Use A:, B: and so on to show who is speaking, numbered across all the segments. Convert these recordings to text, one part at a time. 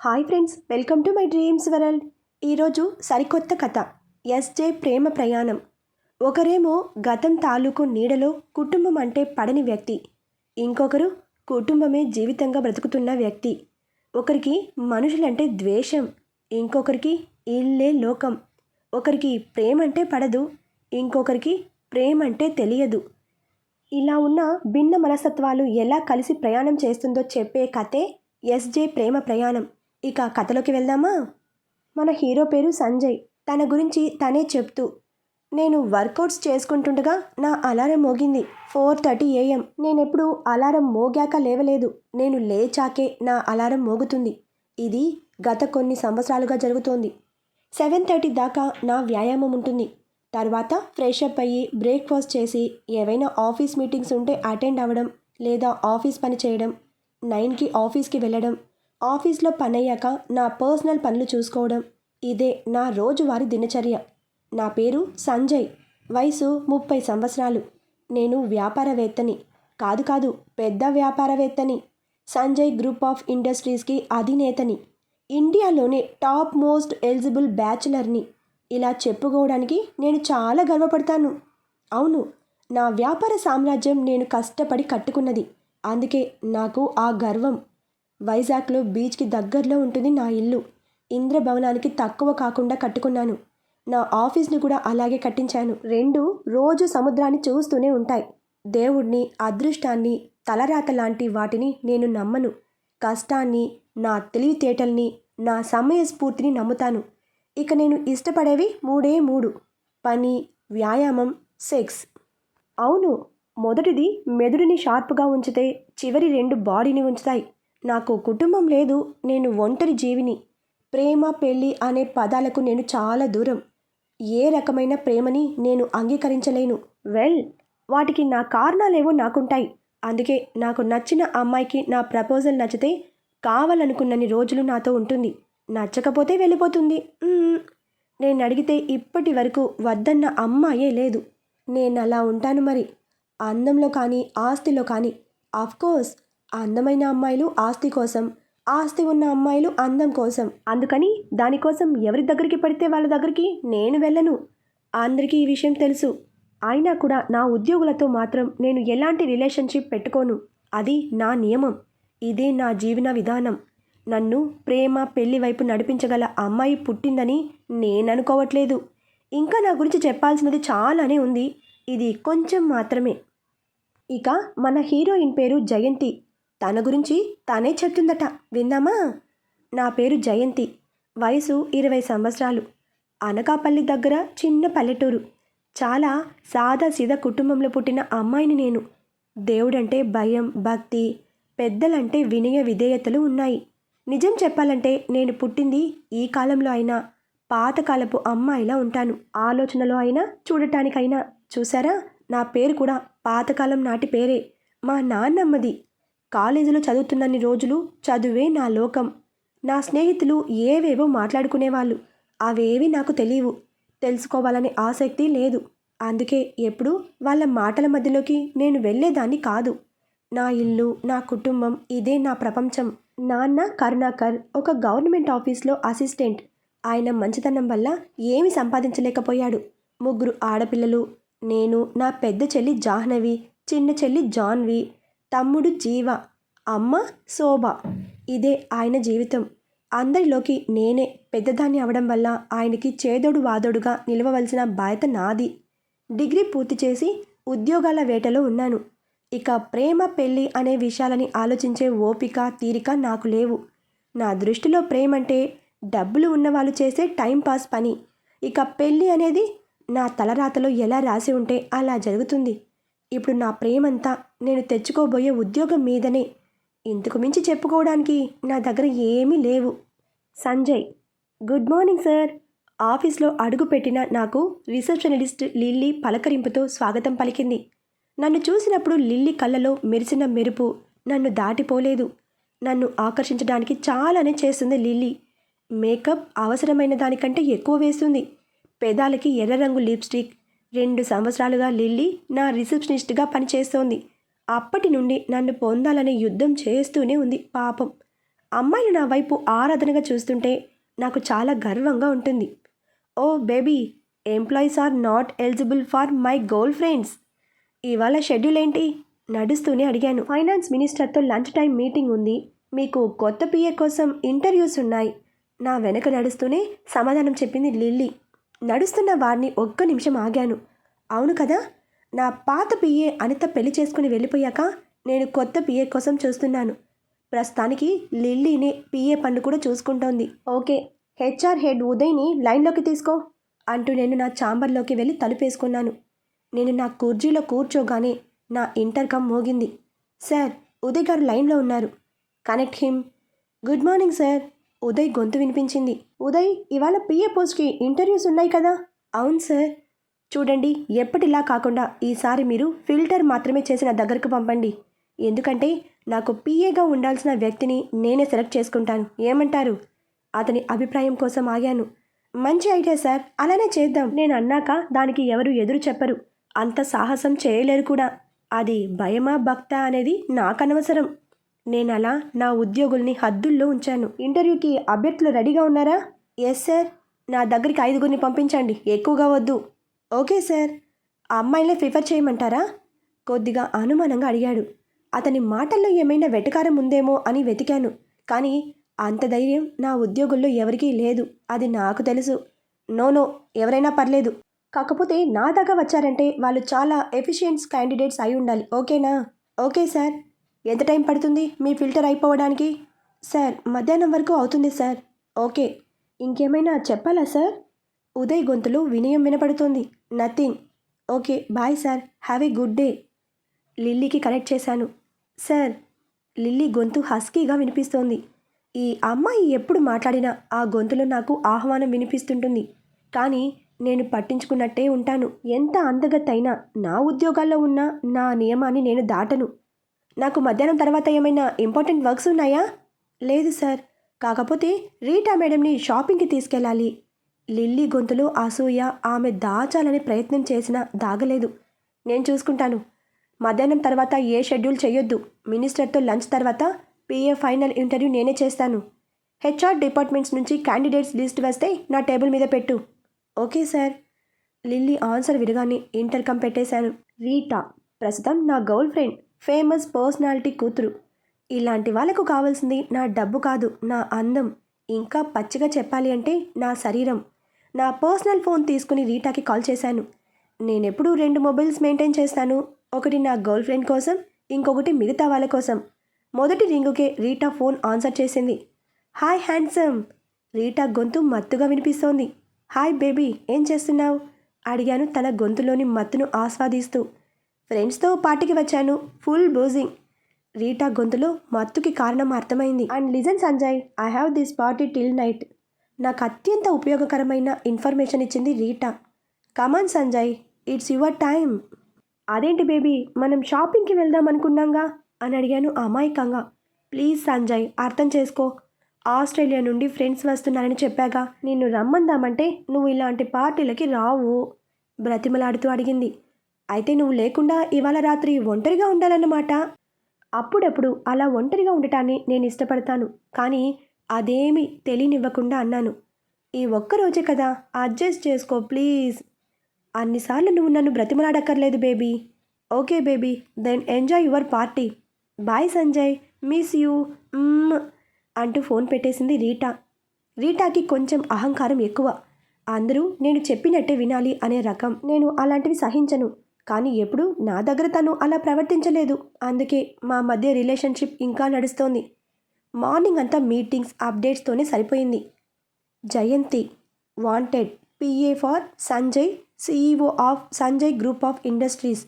A: Hi friends welcome to my dreams world. ఈరోజు సరికొత్త కథ ఎస్జే ప్రేమ ప్రయాణం. ఒకరేమో గతం తాలూకు నీడలో కుటుంబం అంటే పడని వ్యక్తి ఇంకొకరు కుటుంబమే జీవితంగా బ్రతుకుతున్న వ్యక్తి. ఒకరికి మనుషులంటే ద్వేషం ఇంకొకరికి ఇల్లే లోకం. ఒకరికి ప్రేమ అంటే పడదు ఇంకొకరికి ప్రేమ అంటే తెలియదు. ఇలా ఉన్న భిన్న మనస్తత్వాలు ఎలా కలిసి ప్రయాణం చేస్తుందో చెప్పే కథే ఎస్జే ప్రేమ ప్రయాణం. ఇక కథలోకి వెళ్దామా? మన హీరో పేరు సంజయ్. తన గురించి తనే చెప్తూ నేను వర్కౌట్స్ చేసుకుంటుండగా నా అలారం మోగింది. Four thirty AM. నేనెప్పుడు అలారం మోగాక లేవలేదు. నేను లేచాకే నా అలారం మోగుతుంది. ఇది గత కొన్ని సంవత్సరాలుగా జరుగుతోంది. సెవెన్ థర్టీ దాకా నా వ్యాయామం ఉంటుంది. తర్వాత ఫ్రెష్ అప్ అయ్యి బ్రేక్ఫాస్ట్ చేసి ఏవైనా ఆఫీస్ మీటింగ్స్ ఉంటే అటెండ్ అవ్వడం లేదా ఆఫీస్ పని చేయడం నైన్కి ఆఫీస్కి వెళ్ళడం ఆఫీస్లో పని అయ్యాక నా పర్సనల్ పనులు చూసుకోవడం. ఇదే నా రోజువారి దినచర్య. నా పేరు సంజయ్. వయసు ముప్పై సంవత్సరాలు. నేను వ్యాపారవేత్తని. కాదు కాదు పెద్ద వ్యాపారవేత్తని. సంజయ్ గ్రూప్ ఆఫ్ ఇండస్ట్రీస్కి అధినేతని. ఇండియాలోనే టాప్ మోస్ట్ ఎలిజిబుల్ బ్యాచులర్ని. ఇలా చెప్పుకోవడానికి నేను చాలా గర్వపడతాను. అవును నా వ్యాపార సామ్రాజ్యం నేను కష్టపడి కట్టుకున్నది. అందుకే నాకు ఆ గర్వం. వైజాగ్లో బీచ్కి దగ్గరలో ఉంటుంది నా ఇల్లు. ఇంద్రభవనానికి తక్కువ కాకుండా కట్టుకున్నాను. నా ఆఫీస్ని కూడా అలాగే కట్టించాను. రెండు రోజు సముద్రాన్ని చూస్తూనే ఉంటాయి. దేవుడిని అదృష్టాన్ని తలరాత లాంటి వాటిని నేను నమ్మను. కష్టాన్ని నా తెలివితేటల్ని నా సమయస్ఫూర్తిని నమ్ముతాను. ఇక నేను ఇష్టపడేవి మూడే మూడు. పని వ్యాయామం సెక్స్. అవును మొదటిది మెదడుని షార్ప్గా ఉంచితే చివరి రెండు బాడీని ఉంచుతాయి. నాకు కుటుంబం లేదు నేను ఒంటరి జీవిని. ప్రేమ పెళ్ళి అనే పదాలకు నేను చాలా దూరం. ఏ రకమైన ప్రేమని నేను అంగీకరించలేను. వెల్ వాటికి నా కారణాలేవో నాకుంటాయి. అందుకే నాకు నచ్చిన అమ్మాయికి నా ప్రపోజల్ నచ్చితే కావాలనుకున్నన్ని రోజులు నాతో ఉంటుంది. నచ్చకపోతే వెళ్ళిపోతుంది. నేను అడిగితే ఇప్పటి వరకు వద్దన్న అమ్మాయే లేదు. నేను అలా ఉంటాను మరి. అందంలో కానీ ఆస్తిలో కానీ కోర్స్ అందమైన అమ్మాయిలు ఆస్తి కోసం ఆస్తి ఉన్న అమ్మాయిలు అందం కోసం. అందుకని దానికోసం ఎవరి దగ్గరికి పడితే వాళ్ళ దగ్గరికి నేను వెళ్ళను. అందరికీ ఈ విషయం తెలుసు. అయినా కూడా నా ఉద్యోగులతో మాత్రం నేను ఎలాంటి రిలేషన్షిప్ పెట్టుకోను. అది నా నియమం. ఇదే నా జీవన విధానం. నన్ను ప్రేమ పెళ్ళి వైపు నడిపించగల అమ్మాయి పుట్టిందని నేను అనుకోవట్లేదు ఇంకా నా గురించి చెప్పాల్సినది చాలానే ఉంది. ఇది కొంచెం మాత్రమే. ఇక మన హీరోయిన్ పేరు జయంతి. తన గురించి తనే చెప్తుందట. విందామా నా పేరు జయంతి. వయసు ఇరవై సంవత్సరాలు. అనకాపల్లి దగ్గర చిన్న పల్లెటూరు. చాలా సాదా సీదా కుటుంబంలో పుట్టిన అమ్మాయిని నేను. దేవుడంటే భయం భక్తి పెద్దలంటే వినయ విధేయతలు ఉన్నాయి. నిజం చెప్పాలంటే నేను పుట్టింది ఈ కాలంలో అయినా పాతకాలపు అమ్మాయిలా ఉంటాను. ఆలోచనలో అయినా చూడటానికైనా. చూసారా నా పేరు కూడా పాతకాలం నాటి పేరే. మా నాన్నమ్మది. కాలేజీలో చదువుతున్నన్ని రోజులు చదువే నా లోకం. నా స్నేహితులు ఏవేవో మాట్లాడుకునేవాళ్ళు. అవేవి నాకు తెలియవు. తెలుసుకోవాలనే ఆసక్తి లేదు. అందుకే ఎప్పుడు వాళ్ళ మాటల మధ్యలోకి నేను వెళ్ళేదాన్ని కాదు. నా ఇల్లు నా కుటుంబం ఇదే నా ప్రపంచం. నాన్న కరుణాకర్ ఒక గవర్నమెంట్ ఆఫీస్లో అసిస్టెంట్. ఆయన మంచితనం వల్ల ఏమి సంపాదించలేకపోయాడు. ముగ్గురు ఆడపిల్లలు. నేను నా పెద్ద చెల్లి జాహ్నవి చిన్న చెల్లి జాన్వి తమ్ముడు జీవ అమ్మ శోభ. ఇదే ఆయన జీవితం. అందరిలోకి నేనే పెద్దదాన్ని అవడం వల్ల ఆయనకి చేదోడు వాదోడుగా నిలవవలసిన బాధ్యత నాది. డిగ్రీ పూర్తి చేసి ఉద్యోగాల వేటలో ఉన్నాను. ఇక ప్రేమ పెళ్ళి అనే విషయాలని ఆలోచించే ఓపిక తీరిక నాకు లేవు. నా దృష్టిలో ప్రేమ అంటే డబ్బులు ఉన్నవాళ్ళు చేసే టైంపాస్ పని. ఇక పెళ్ళి అనేది నా తలరాతలో ఎలా రాసి ఉంటే అలా జరుగుతుంది. ఇప్పుడు నా ప్రేమంతా నేను తెచ్చుకోబోయే ఉద్యోగం మీదనే. ఇంతకు మించి చెప్పుకోవడానికి నా దగ్గర ఏమీ లేవు. Sanjay good morning sir. ఆఫీస్లో అడుగుపెట్టిన నాకు రిసెప్షనిస్ట్ లిల్లీ పలకరింపుతో స్వాగతం పలికింది. నన్ను చూసినప్పుడు లిల్లీ కళ్ళలో మెరిసిన మెరుపు నన్ను దాటిపోలేదు. నన్ను ఆకర్షించడానికి చాలానే చేస్తుంది లిల్లీ. మేకప్ అవసరమైన దానికంటే ఎక్కువ వేస్తుంది. పెదాలకి ఎర్ర రంగు లిప్స్టిక్ రెండు సంవత్సరాలుగా లిల్లీ నా రిసెప్షనిస్ట్గా పనిచేస్తోంది. అప్పటి నుండి నన్ను పొందాలని యుద్ధం చేస్తూనే ఉంది పాపం. అమ్మాయిలు నా వైపు ఆరాధనగా చూస్తుంటే నాకు చాలా గర్వంగా ఉంటుంది. ఓ baby employees are not eligible for my goal friends. ఇవాళ షెడ్యూల్ ఏంటి? నడుస్తూనే అడిగాను. ఫైనాన్స్ మినిస్టర్తో లంచ్ టైం మీటింగ్ ఉంది. మీకు కొత్త పిఏ కోసం ఇంటర్వ్యూస్ ఉన్నాయి. నా వెనక నడుస్తూనే సమాధానం చెప్పింది లిల్లీ. నడుస్తున్న వారిని ఒక్క నిమిషం ఆగాను. అవును కదా నా పాత పిఏ అనిత పెళ్ళి చేసుకుని వెళ్ళిపోయాక నేను కొత్త పిఏ కోసం చూస్తున్నాను. ప్రస్తుతానికి లిల్లీని పిఏ పనులు కూడా చూసుకుంటోంది. ఓకే హెచ్ఆర్ హెడ్ ఉదయ్ని లైన్లోకి తీసుకో అంటూ నేను నా ఛాంబర్లోకి వెళ్ళి తలుపేసుకున్నాను నేను నా కుర్జీలో కూర్చోగానే నా ఇంటర్కమ్ మోగింది. సార్ ఉదయ్ గారు లైన్లో ఉన్నారు. Connect him. Good morning sir. Uday గొంతు వినిపించింది. ఉదయ్ ఇవాళ పిఏ పోస్ట్కి ఇంటర్వ్యూస్ ఉన్నాయి కదా? అవును సార్. చూడండి ఎప్పటిలా కాకుండా ఈసారి మీరు ఫిల్టర్ మాత్రమే చేసిన దగ్గరకు పంపండి. ఎందుకంటే నాకు పిఏగా ఉండాల్సిన వ్యక్తిని నేనే సెలెక్ట్ చేసుకుంటాను. ఏమంటారు? అతని అభిప్రాయం కోసం ఆగాను. మంచి ఐడియా సార్. అలానే చేద్దాం. నేను అన్నాక దానికి ఎవరు ఎదురు చెప్పరు. అంత సాహసం చేయలేరు కూడా. అది భయమా భక్త అనేది నాకనవసరం నేను అలా నా ఉద్యోగుల్ని హద్దుల్లో ఉంచాను. ఇంటర్వ్యూకి అభ్యర్థులు రెడీగా ఉన్నారా? Yes sir. నా దగ్గరికి ఐదుగురిని పంపించండి. ఎక్కువగా వద్దు. Okay sir. ఆ అమ్మాయిలే ప్రిఫర్ చేయమంటారా? కొద్దిగా అనుమానంగా అడిగాడు. అతని మాటల్లో ఏమైనా వెటకారం ఉందేమో అని వెతికాను. కానీ అంత ధైర్యం నా ఉద్యోగుల్లో ఎవరికీ లేదు. అది నాకు తెలుసు. No no. ఎవరైనా పర్లేదు. కాకపోతే నా దాకా వచ్చారంటే వాళ్ళు చాలా ఎఫిషియెంట్స్ క్యాండిడేట్స్ అయి ఉండాలి. ఓకేనా? Okay sir. ఎంత టైం పడుతుంది మీ ఫిల్టర్ అయిపోవడానికి? సార్ మధ్యాహ్నం వరకు అవుతుంది సార్. ఓకే. ఇంకేమైనా చెప్పాలా సార్? ఉదయ్ గొంతులో వినయం వినపడుతోంది. Nothing. Okay bye sir. Have a good day. లిల్లీకి connect చేశాను. సార్ లిల్లీ గొంతు హస్కీగా వినిపిస్తోంది. ఈ అమ్మాయి ఎప్పుడు మాట్లాడినా ఆ గొంతులో నాకు ఆహ్వానం వినిపిస్తుంటుంది. కానీ నేను పట్టించుకున్నట్టే ఉంటాను. ఎంత అందగత్తైనా నా ఉద్యోగాల్లో ఉన్న నా నియమాన్ని నేను దాటను. నాకు మధ్యాహ్నం తర్వాత ఏమైనా ఇంపార్టెంట్ వర్క్స్ ఉన్నాయా? లేదు సార్ కాకపోతే రీటా మేడంని షాపింగ్కి తీసుకెళ్ళాలి. లిల్లీ గొంతులో అసూయ ఆమె దాచాలని ప్రయత్నం చేసినా దాగలేదు. నేను చూసుకుంటాను. మధ్యాహ్నం తర్వాత ఏ షెడ్యూల్ చేయొద్దు. మినిస్టర్తో లంచ్ తర్వాత పిఏ ఫైనల్ ఇంటర్వ్యూ నేనే చేస్తాను. హెచ్ఆర్ డిపార్ట్మెంట్స్ నుంచి క్యాండిడేట్స్ లిస్ట్ వస్తే నా టేబుల్ మీద పెట్టు. ఓకే సార్ లిల్లీ ఆన్సర్ విరగానే ఇంటర్కమ్ పెట్టేశాను. రీటా ప్రస్తుతం నా గర్ల్ ఫ్రెండ్ ఫేమస్ పర్సనాలిటీ కూతురు. ఇలాంటి వాళ్ళకు కావాల్సింది నా డబ్బు కాదు నా అందం. ఇంకా పచ్చిగా చెప్పాలి అంటే నా శరీరం. నా పర్సనల్ ఫోన్ తీసుకుని రీటాకి కాల్ చేశాను. నేనెప్పుడు రెండు మొబైల్స్ మెయింటైన్ చేస్తాను. ఒకటి నా గర్ల్ ఫ్రెండ్ కోసం ఇంకొకటి మిగతా వాళ్ళ కోసం. మొదటి రింగుకే రీటా ఫోన్ ఆన్సర్ చేసింది. Hi handsome. రీటా గొంతు మత్తుగా వినిపిస్తోంది. హాయ్ బేబీ ఏం చేస్తున్నావు? అడిగాను తన గొంతులోని మత్తును ఆస్వాదిస్తూ. ఫ్రెండ్స్తో పార్టీకి వచ్చాను. ఫుల్ బోజింగ్. రీటా గొంతులో మత్తుకి కారణం అర్థమైంది. And listen Sanjay I have this party till night నాకు అత్యంత ఉపయోగకరమైన ఇన్ఫర్మేషన్ ఇచ్చింది Rita. Come on Sanjay it's your time అదేంటి బేబీ మనం షాపింగ్కి వెళ్దాం అనుకున్నాంగా? అని అడిగాను అమాయకంగా. ప్లీజ్ సంజయ్ అర్థం చేసుకో. ఆస్ట్రేలియా నుండి ఫ్రెండ్స్ వస్తున్నారని చెప్పాగా. నిన్ను రమ్మందామంటే నువ్వు ఇలాంటి పార్టీలకి రావు. బ్రతిమలాడుతూ అడిగింది. అయితే నువ్వు లేకుండా ఇవాళ రాత్రి ఒంటరిగా ఉండాలన్నమాట. అప్పుడప్పుడు అలా ఒంటరిగా ఉండటాన్ని నేను ఇష్టపడతాను. కానీ అదేమీ తెలియనివ్వకుండా అన్నాను. ఈ ఒక్కరోజే కదా అడ్జస్ట్ చేసుకో ప్లీజ్. అన్నిసార్లు నువ్వు నన్ను బ్రతిమలాడక్కర్లేదు baby. Okay baby then enjoy your party. Bye Sanjay miss you అంటూ ఫోన్ పెట్టేసింది రీటా. రీటాకి కొంచెం అహంకారం ఎక్కువ. అందరూ నేను చెప్పినట్టే వినాలి అనే రకం. నేను అలాంటివి సహించను. కానీ ఎప్పుడు నా దగ్గర తను అలా ప్రవర్తించలేదు. అందుకే మా మధ్య రిలేషన్షిప్ ఇంకా నడుస్తోంది. మార్నింగ్ అంతా మీటింగ్స్ అప్డేట్స్తోనే సరిపోయింది. Jayanti wanted PA for Sanjay CEO of Sanjay group of industries.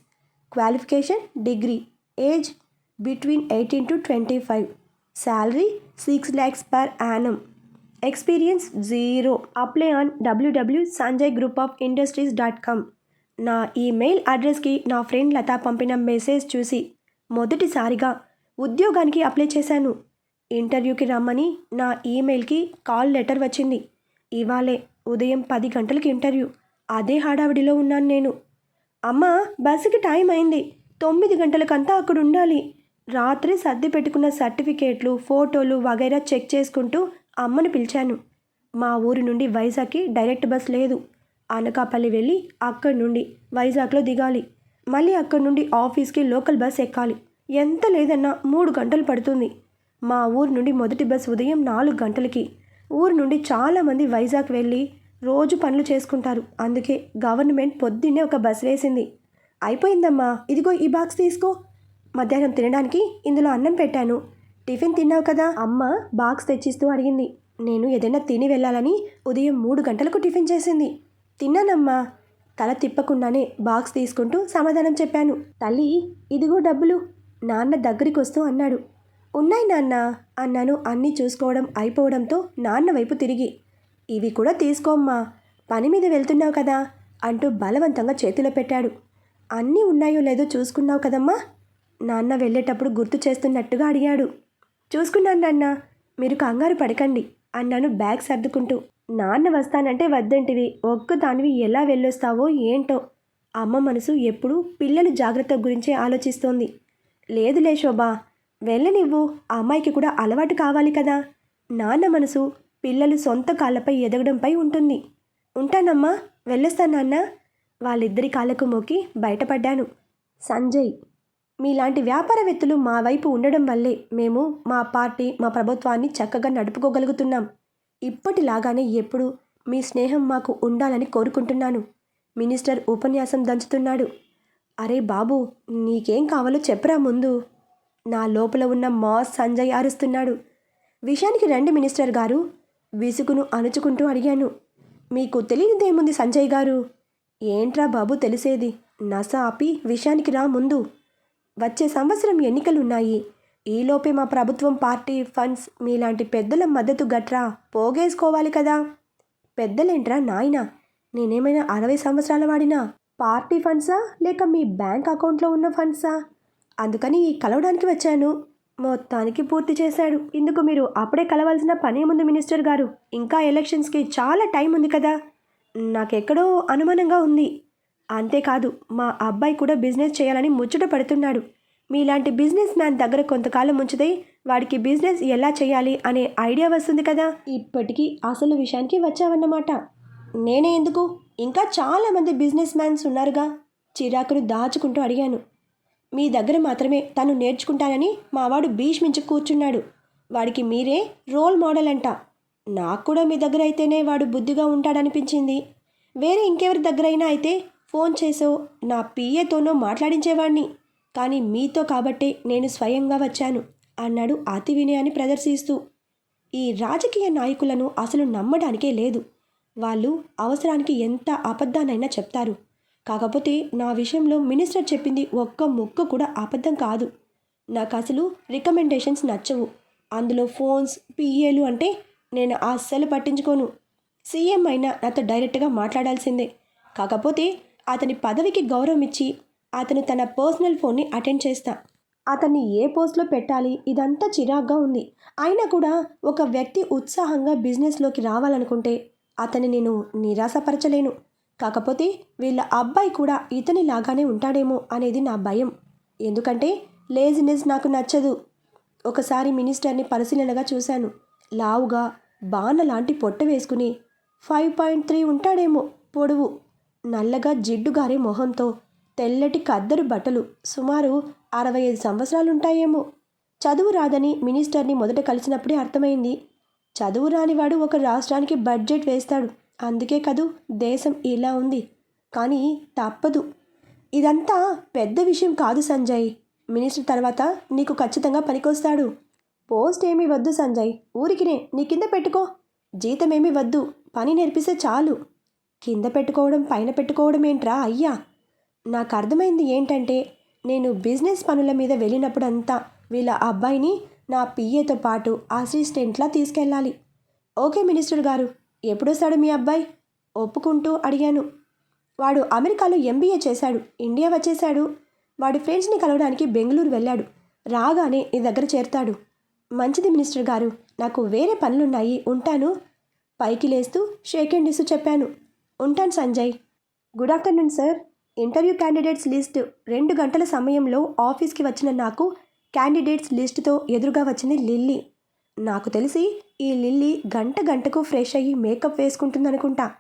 A: Qualification degree. Age between eighteen to twenty five. Salary six lakhs per annum. Experience zero. Apply on WWW Sanjay group of industries dot com. నా email అడ్రస్కి నా friend లత పంపిన message చూసి మొదటిసారిగా ఉద్యోగానికి apply చేశాను. ఇంటర్వ్యూకి రమ్మని నా ఈమెయిల్కి కాల్ లెటర్ వచ్చింది. ఇవాళే ఉదయం పది గంటలకి ఇంటర్వ్యూ. అదే హడావిడిలో ఉన్నాను నేను. అమ్మ బస్సుకి టైం అయింది. తొమ్మిది గంటలకంతా అక్కడ ఉండాలి. రాత్రి సర్ది పెట్టుకున్న సర్టిఫికేట్లు ఫోటోలు వగైరా చెక్ చేసుకుంటూ అమ్మను పిలిచాను. మా ఊరు నుండి వైజాగ్కి డైరెక్ట్ బస్ లేదు. అనకాపల్లి వెళ్ళి అక్కడి నుండి వైజాగ్లో దిగాలి. మళ్ళీ అక్కడి నుండి ఆఫీస్కి లోకల్ బస్ ఎక్కాలి. ఎంత లేదన్నా మూడు గంటలు పడుతుంది. మా ఊరు నుండి మొదటి బస్ ఉదయం నాలుగు గంటలకి. ఊరు నుండి చాలామంది వైజాగ్ వెళ్ళి రోజు పనులు చేసుకుంటారు. అందుకే గవర్నమెంట్ పొద్దున్నే ఒక బస్ వేసింది. అయిపోయిందమ్మా ఇదిగో ఈ బాక్స్ తీసుకో. మధ్యాహ్నం తినడానికి ఇందులో అన్నం పెట్టాను. టిఫిన్ తిన్నావు కదా? అమ్మ బాక్స్ తెచ్చిస్తూ అడిగింది. నేను ఏదైనా తిని వెళ్ళాలని ఉదయం మూడు గంటలకు టిఫిన్ చేసింది. తిన్నానమ్మా. తల తిప్పకుండానే బాక్స్ తీసుకుంటూ సమాధానం చెప్పాను. తల్లి ఇదిగో డబ్బులు. నాన్న దగ్గరికి వస్తూ అన్నాడు. ఉన్నాయి నాన్న అన్నాను. అన్నీ చూసుకోవడం అయిపోవడంతో నాన్న వైపు తిరిగి. ఇవి కూడా తీసుకోమ్మా పని మీద వెళ్తున్నావు కదా అంటూ బలవంతంగా చేతిలో పెట్టాడు. అన్నీ ఉన్నాయో లేదో చూసుకున్నావు కదమ్మా నాన్న వెళ్ళేటప్పుడు గుర్తు చేస్తున్నట్టుగా అడిగాడు. చూసుకున్నాను నాన్న. మీరు కంగారు పడకండి అన్నాను బ్యాగ్ సర్దుకుంటూ. నాన్న వస్తానంటే వద్దంటివి. ఒక్క దానివి ఎలా వెళ్ళొస్తావో ఏంటో. అమ్మ మనసు ఎప్పుడూ పిల్లల జాగ్రత్త గురించే ఆలోచిస్తోంది. లేదులే శోభా వెళ్ళనివ్వు. అమ్మాయికి కూడా అలవాటు కావాలి కదా. నాన్న మనసు పిల్లలు సొంత కాళ్ళపై ఎదగడంపై ఉంటుంది. ఉంటానమ్మా వెళ్ళొస్తాను నాన్న. వాళ్ళిద్దరి కాళ్ళకు మోకి బయటపడ్డాను. సంజయ్ మీలాంటి వ్యాపారవేత్తలు మా వైపు ఉండడం వల్లే మేము మా పార్టీ మా ప్రభుత్వాన్ని చక్కగా నడుపుకోగలుగుతున్నాం. ఇప్పటిలాగానే ఎప్పుడు మీ స్నేహం మాకు ఉండాలని కోరుకుంటున్నాను. మినిస్టర్ ఉపన్యాసం దంచుతున్నాడు. అరే బాబు నీకేం కావాలో చెప్పరా ముందు. నా లోపల ఉన్న మాస్ సంజయ్ అరుస్తున్నాడు విషయానికి రండి మినిస్టర్ గారు. విసుగును అణుచుకుంటూ అడిగాను. మీకు తెలియనిదేముంది సంజయ్ గారు? ఏంట్రా బాబు తెలిసేది? నస ఆపి విషయానికి రా ముందు. వచ్చే సంవత్సరం ఎన్నికలున్నాయి. ఈలోపే మా ప్రభుత్వం పార్టీ ఫండ్స్ మీలాంటి పెద్దల మద్దతు గట్రా పోగేసుకోవాలి కదా. పెద్దలేంట్రా నాయనా? నేనేమైనా అరవై సంవత్సరాల వాడినా? పార్టీ ఫండ్సా? లేక మీ బ్యాంక్ అకౌంట్లో ఉన్న ఫండ్సా? అందుకని కలవడానికి వచ్చాను. మొత్తానికి పూర్తి చేశాడు. ఇందుకు మీరు అప్పుడే కలవాల్సిన పనే ముందు మినిస్టర్ గారు. ఇంకా ఎలక్షన్స్కి చాలా టైం ఉంది కదా. నాకెక్కడో అనుమానంగా ఉంది. అంతేకాదు మా అబ్బాయి కూడా బిజినెస్ చేయాలని ముచ్చట పడుతున్నాడు. మీలాంటి బిజినెస్ మ్యాన్ దగ్గర కొంతకాలం ఉంచితే వాడికి బిజినెస్ ఎలా చేయాలి అనే ఐడియా వస్తుంది కదా. ఇప్పటికీ అసలు విషయానికి వచ్చావన్నమాట. నేనే ఎందుకు? ఇంకా చాలామంది బిజినెస్ మ్యాన్స్ ఉన్నారుగా. చిరాకును దాచుకుంటూ అడిగాను. మీ దగ్గర మాత్రమే తను నేర్చుకుంటానని మావాడు భీష్మించి కూర్చున్నాడు. వాడికి మీరే రోల్ మోడల్ అంట నాకు కూడా మీ దగ్గర అయితేనే వాడు బుద్ధిగా ఉంటాడనిపించింది. వేరే ఇంకెవరి దగ్గరైనా అయితే ఫోన్ చేసో నా పిఏతోనో మాట్లాడించేవాడిని కానీ మీతో కాబట్టే నేను స్వయంగా వచ్చాను అన్నాడు అతి వినయాన్ని ప్రదర్శిస్తూ. ఈ రాజకీయ నాయకులను అసలు నమ్మడానికే లేదు. వాళ్ళు అవసరానికి ఎంత అబద్ధానైనా చెప్తారు. కాకపోతే నా విషయంలో మినిస్టర్ చెప్పింది ఒక్క ముక్క కూడా అబద్ధం కాదు. నాకు అసలు రికమెండేషన్స్ నచ్చవు. అందులో ఫోన్స్ పిఏలు అంటే నేను అస్సలు పట్టించుకోను. సీఎం అయినా నాతో డైరెక్ట్గా మాట్లాడాల్సిందే. కాకపోతే అతని పదవికి గౌరవం ఇచ్చి అతను తన పర్సనల్ ఫోన్ని అటెండ్ చేస్తా. అతన్ని ఏ పోస్ట్లో పెట్టాలి? ఇదంతా చిరాగ్గా ఉంది. అయినా కూడా ఒక వ్యక్తి ఉత్సాహంగా బిజినెస్లోకి రావాలనుకుంటే అతన్ని నేను నిరాశపరచలేను. కాకపోతే వీళ్ళ అబ్బాయి కూడా ఇతని లాగానే ఉంటాడేమో అనేది నా భయం. ఎందుకంటే లేజినెస్ నాకు నచ్చదు. ఒకసారి మినిస్టర్ని పరిశీలనగా చూశాను. లావుగా బాణ లాంటి పొట్ట వేసుకుని ఫైవ్ పాయింట్ త్రీ ఉంటాడేమో పొడవు. నల్లగా జిడ్డుగారే మొహంతో తెల్లటి కద్దరు బట్టలు సుమారు అరవై ఐదు సంవత్సరాలు ఉంటాయేమో చదువు రాదని మినిస్టర్ని మొదట కలిసినప్పుడే అర్థమైంది. చదువు రానివాడు ఒక రాష్ట్రానికి బడ్జెట్ వేస్తాడు. అందుకే కదూ దేశం ఇలా ఉంది. కానీ తప్పదు. ఇదంతా పెద్ద విషయం కాదు సంజయ్. మినిస్టర్ తర్వాత నీకు ఖచ్చితంగా పనికొస్తాడు. పోస్ట్ ఏమీ వద్దు సంజయ్. ఊరికినే నీ కింద పెట్టుకో. జీతమేమీ వద్దు. పని నేర్పిస్తే చాలు. కింద పెట్టుకోవడం పైన పెట్టుకోవడం ఏంట్రా అయ్యా? నాకు అర్థమైంది ఏంటంటే నేను బిజినెస్ పనుల మీద వెళ్ళినప్పుడంతా వీళ్ళ అబ్బాయిని నా పిఏతో పాటు అసిస్టెంట్లా తీసుకెళ్ళాలి. ఓకే మినిస్టర్ గారు ఎప్పుడొస్తాడు మీ అబ్బాయి? ఒప్పుకుంటూ అడిగాను. వాడు అమెరికాలో ఎంబీఏ చేశాడు ఇండియా వచ్చేశాడు. వాడి ఫ్రెండ్స్ని కలవడానికి బెంగళూరు వెళ్ళాడు రాగానే నీ దగ్గర చేరుతాడు. మంచిది మినిస్టర్ గారు నాకు వేరే పనులున్నాయి ఉంటాను. పైకి లేస్తూ షేక్ అండ్ ఇస్తూ చెప్పాను. ఉంటాను Sanjay. Good afternoon sir. Interview candidates list రెండు గంటల సమయంలో ఆఫీస్కి వచ్చిన నాకు క్యాండిడేట్స్ లిస్టుతో ఎదురుగా వచ్చింది లిల్లీ. నాకు తెలిసి ఈ లిల్లీ గంట గంటకు ఫ్రెష్ అయ్యి మేకప్ వేసుకుంటుందనుకుంటా.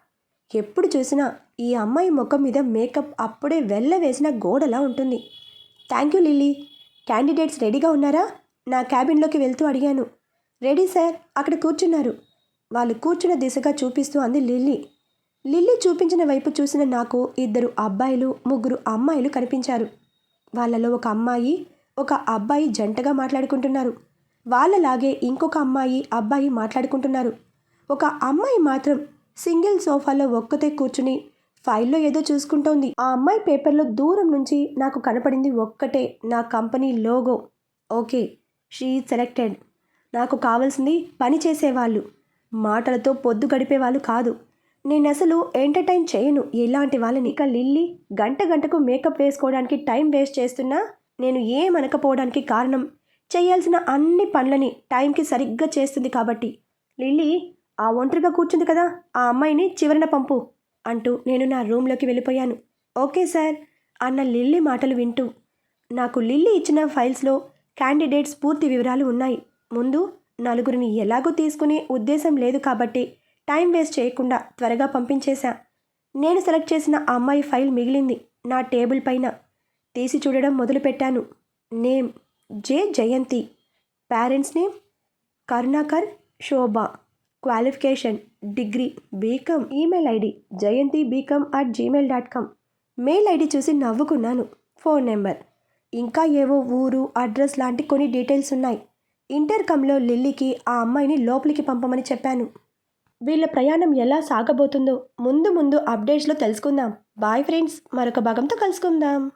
A: ఎప్పుడు చూసినా ఈ అమ్మాయి ముఖం మీద మేకప్ అప్పుడే వెళ్ళ వేసిన గోడలా ఉంటుంది. Thank you lily. క్యాండిడేట్స్ రెడీగా ఉన్నారా? నా క్యాబిన్లోకి వెళ్తూ అడిగాను. రెడీ సార్ అక్కడ కూర్చున్నారు. వాళ్ళు కూర్చున్న దిశగా చూపిస్తూ అంది లిల్లీ. లిల్లీ చూపించిన వైపు చూసిన నాకు ఇద్దరు అబ్బాయిలు ముగ్గురు అమ్మాయిలు కనిపించారు. వాళ్ళలో ఒక అమ్మాయి ఒక అబ్బాయి జంటగా మాట్లాడుకుంటున్నారు. వాళ్ళలాగే ఇంకొక అమ్మాయి అబ్బాయి మాట్లాడుకుంటున్నారు. ఒక అమ్మాయి మాత్రం సింగిల్ సోఫాలో ఒక్కతే కూర్చుని ఫైల్లో ఏదో చూసుకుంటోంది. ఆ అమ్మాయి పేపర్లో దూరం నుంచి నాకు కనపడింది ఒక్కటే నా company logo. Okay she selected. నాకు కావాల్సింది పని చేసేవాళ్ళు. మాటలతో పొద్దు గడిపేవాళ్ళు కాదు. నేను అసలు ఎంటర్టైన్ చేయను ఇలాంటి వాళ్ళని. ఇక లిల్లీ గంట గంటకు మేకప్ వేసుకోవడానికి టైం వేస్ట్ చేస్తున్నా నేను ఏమనకపోవడానికి కారణం? చేయాల్సిన అన్ని పనులని టైంకి సరిగ్గా చేస్తుంది కాబట్టి. లిల్లీ ఆ ఒంటరిగా కూర్చుంది కదా ఆ అమ్మాయిని చివరన పంపు అంటూ నేను నా రూమ్లోకి వెళ్ళిపోయాను. ఓకే సార్ అన్న లిల్లీ మాటలు వింటూ. నాకు లిల్లీ ఇచ్చిన ఫైల్స్లో క్యాండిడేట్స్ పూర్తి వివరాలు ఉన్నాయి. ముందు నలుగురిని ఎలాగో తీసుకునే ఉద్దేశం లేదు కాబట్టి టైం వేస్ట్ చేయకుండా త్వరగా పంపించేశా. నేను సెలెక్ట్ చేసిన ఆ అమ్మాయి ఫైల్ మిగిలింది నా టేబుల్ పైన. తీసి చూడడం మొదలుపెట్టాను. Name J Jayanti. Parents name Karunakar Shobha. Qualification degree BCom email ID Jayanti BCom at gmail dot com mail ID చూసి నవ్వుకున్నాను. Phone number. ఇంకా ఏవో ఊరు అడ్రస్ లాంటి కొన్ని డీటెయిల్స్ ఉన్నాయి. ఇంటర్కమ్లో లిల్లీకి ఆ అమ్మాయిని లోపలికి పంపమని చెప్పాను. వీళ్ళ ప్రయాణం ఎలా సాగబోతుందో ముందు ముందు అప్డేట్స్లో తెలుసుకుందాం. బాయ్ ఫ్రెండ్స్ మరొక భాగంతో కలుసుకుందాం.